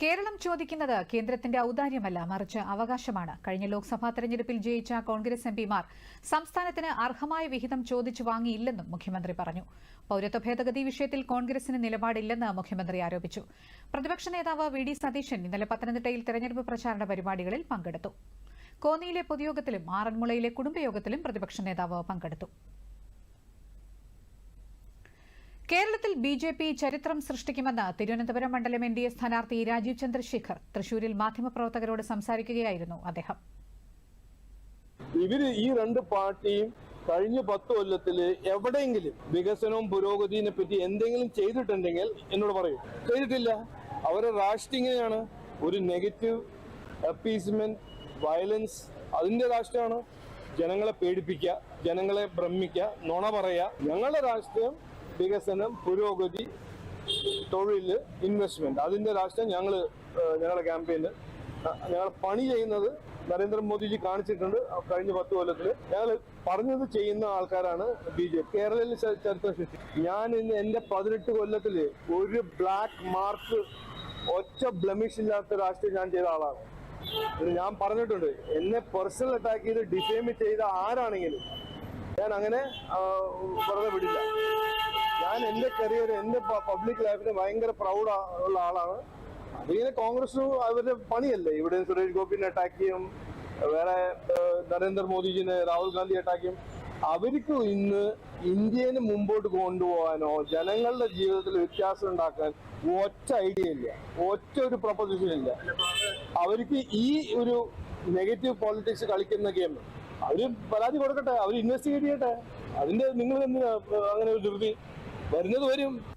കേരളം ചോദിക്കുന്നത് കേന്ദ്രത്തിന്റെ ഔദാര്യമല്ല മറിച്ച് അവകാശമാണ്. കഴിഞ്ഞ ലോക്സഭാ തെരഞ്ഞെടുപ്പിൽ ജയിച്ച കോൺഗ്രസ് എംപിമാർ സംസ്ഥാനത്തിന് അർഹമായ വിഹിതം ചോദിച്ചു വാങ്ങിയില്ലെന്നും മുഖ്യമന്ത്രി പറഞ്ഞു. പൌരത്വ ഭേദഗതി വിഷയത്തിൽ കോൺഗ്രസിന് നിലപാടില്ലെന്ന് മുഖ്യമന്ത്രി ആരോപിച്ചു. പ്രതിപക്ഷ നേതാവ് വി ഡി സതീശൻ ഇന്നലെ പത്തനംതിട്ടയിൽ തെരഞ്ഞെടുപ്പ് പ്രചാരണ പരിപാടികളിൽ പങ്കെടുത്തു. കോന്നിയിലെ പൊതുയോഗത്തിലും ആറന്മുളയിലെ കുടുംബയോഗത്തിലും പ്രതിപക്ഷ നേതാവ് പങ്കെടുത്തു. കേരളത്തിൽ ബി ജെ പി ചരിത്രം സൃഷ്ടിക്കുമെന്ന് തിരുവനന്തപുരം മണ്ഡലം എൻ ഡി എ സ്ഥാനാർത്ഥി രാജീവ് ചന്ദ്രശേഖർ തൃശൂരിൽ മാധ്യമപ്രവർത്തകരോട് സംസാരിക്കുകയായിരുന്നു അദ്ദേഹം. ഇവർ ഈ രണ്ട് പാർട്ടിയും കഴിഞ്ഞ പത്ത് കൊല്ലത്തിൽ എവിടെയെങ്കിലും വികസനവും പുരോഗതിയെ പറ്റി എന്തെങ്കിലും ചെയ്തിട്ടുണ്ടെങ്കിൽ എന്നോട് പറയൂ. ചെയ്തിട്ടില്ല. അവരെ രാഷ്ട്രീയം ഇങ്ങനെയാണ് ഒരു നെഗറ്റീവ് അപ്പീസ്മെന്റ് വയലൻസ് അതിന്റെ രാഷ്ട്രമാണ് ജനങ്ങളെ പേടിപ്പിക്കുക ജനങ്ങളെ ഭ്രമിക്കുക നുണ പറയുക. ഞങ്ങളുടെ രാഷ്ട്രീയം വികസനം പുരോഗതി തൊഴിൽ ഇൻവെസ്റ്റ്മെന്റ് അതിന്റെ രാഷ്ട്രം ഞങ്ങൾ ഏഹ്, ഞങ്ങളുടെ ക്യാമ്പയിന് ഞങ്ങൾ പണി ചെയ്യുന്നത് നരേന്ദ്രമോദിജി കാണിച്ചിട്ടുണ്ട് കഴിഞ്ഞ പത്ത് കൊല്ലത്തിൽ. ഞങ്ങൾ പറഞ്ഞത് ചെയ്യുന്ന ആൾക്കാരാണ് ബി ജെ പി. കേരളയിൽ ചരിത്രം സൃഷ്ടി. ഞാൻ ഇന്ന് എന്റെ പതിനെട്ട് കൊല്ലത്തിൽ ഒരു ബ്ലാക്ക് മാർക്ക് ഒറ്റ ബ്ലമിഷ് ഇല്ലാത്ത രാഷ്ട്രീയം ഞാൻ ചെയ്ത ആളാണ്. ഞാൻ പറഞ്ഞിട്ടുണ്ട്. എന്നെ പേഴ്സണൽ അറ്റാക്ക് ചെയ്ത് ഡിഫെയിം ചെയ്ത ആരാണെങ്കിലും ഞാൻ അങ്ങനെ വെറുതെ വിടില്ല. ഞാൻ എന്റെ കരിയർ എന്റെ പബ്ലിക് ലൈഫിന് ഭയങ്കര പ്രൗഡ് ഉള്ള ആളാണ്. അതിങ്ങനെ കോൺഗ്രസ് അവരുടെ പണിയല്ലേ? ഇവിടെ സുരേഷ് ഗോപിനെ അറ്റാക്ക് ചെയ്യും. വേറെ നരേന്ദ്രമോദിജിനെ രാഹുൽ ഗാന്ധി അറ്റാക്ക് ചെയ്യും. അവർക്ക് ഇന്ന് ഇന്ത്യനെ മുമ്പോട്ട് കൊണ്ടുപോകാനോ ജനങ്ങളുടെ ജീവിതത്തിൽ വ്യത്യാസം ഉണ്ടാക്കാൻ ഒറ്റ ഐഡിയ ഇല്ല. ഒറ്റ ഒരു പ്രൊപ്പസിഷൻ ഇല്ല. അവർക്ക് ഈ ഒരു നെഗറ്റീവ് പോളിറ്റിക്സ് കളിക്കുന്ന ഗെയിം അവർ പരാതി കൊടുക്കട്ടെ. അവർ ഇൻവെസ്റ്റിഗേറ്റ് ചെയ്യട്ടെ. അതിന്റെ നിങ്ങൾ എന്തിനാ അങ്ങനെ ഒരു ധൃതി? വരുന്നത് വരും.